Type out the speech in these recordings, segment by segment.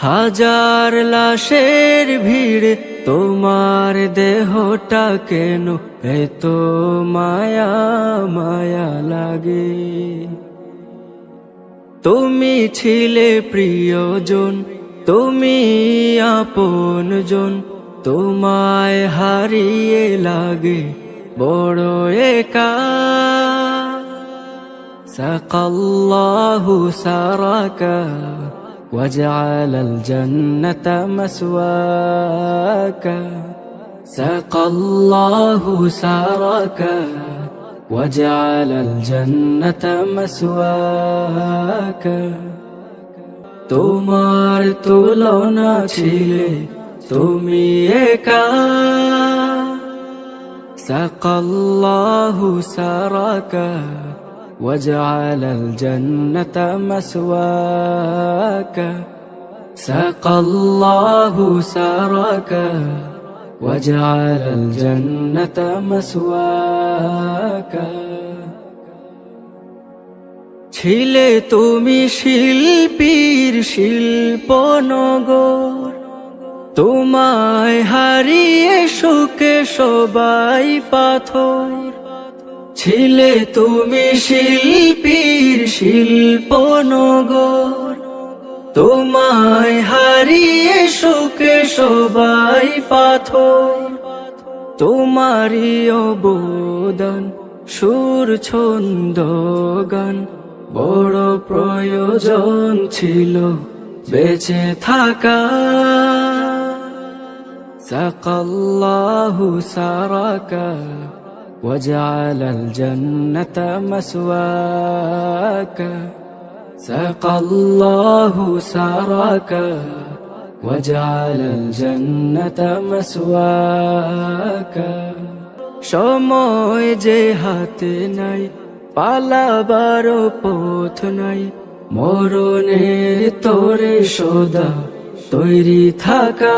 হাজার লাশের ভিড় তোমার দেহটা কেন এত মায়া মায়া লাগে? তুমি ছিলে প্রিয়জন, তুমি আপন জন তোমায় হারিয়ে লাগে বড় একা। সাকাল্লাহু সারাকা। وجعل الجنة مسواك سقى الله سراك وجعل الجنة مسواك তোমার তুলনা ছিলে তুমি একা سقى الله سراك وجعل الجنة مسواك سقى الله سراك وجعل الجنة مسواك ছিলে তুমি শিল্পীর শিল্পনগর তোমায় হারিয়ে সুখে সবাই পাথর ছিলে তুমি শিল্পীর শিল্পনগর। তোমায় হারিয়ে সুখে সবাই পাথর। তোমারই অবদান সুর ছন্দ গান বড় প্রয়োজন ছিল বেঁচে থাকা। সাকাল্লাহু সারাকা। وجعل الجنة مسواك سقى الله سراك وجعل الجنة مسواك সময় যে হাতে নাই পালাবার পথ নাই মরণের তোরে সদা তৈরি থাকা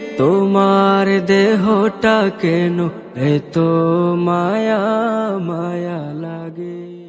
তোমার দেহটা কেন এত মায়া মায়া লাগে?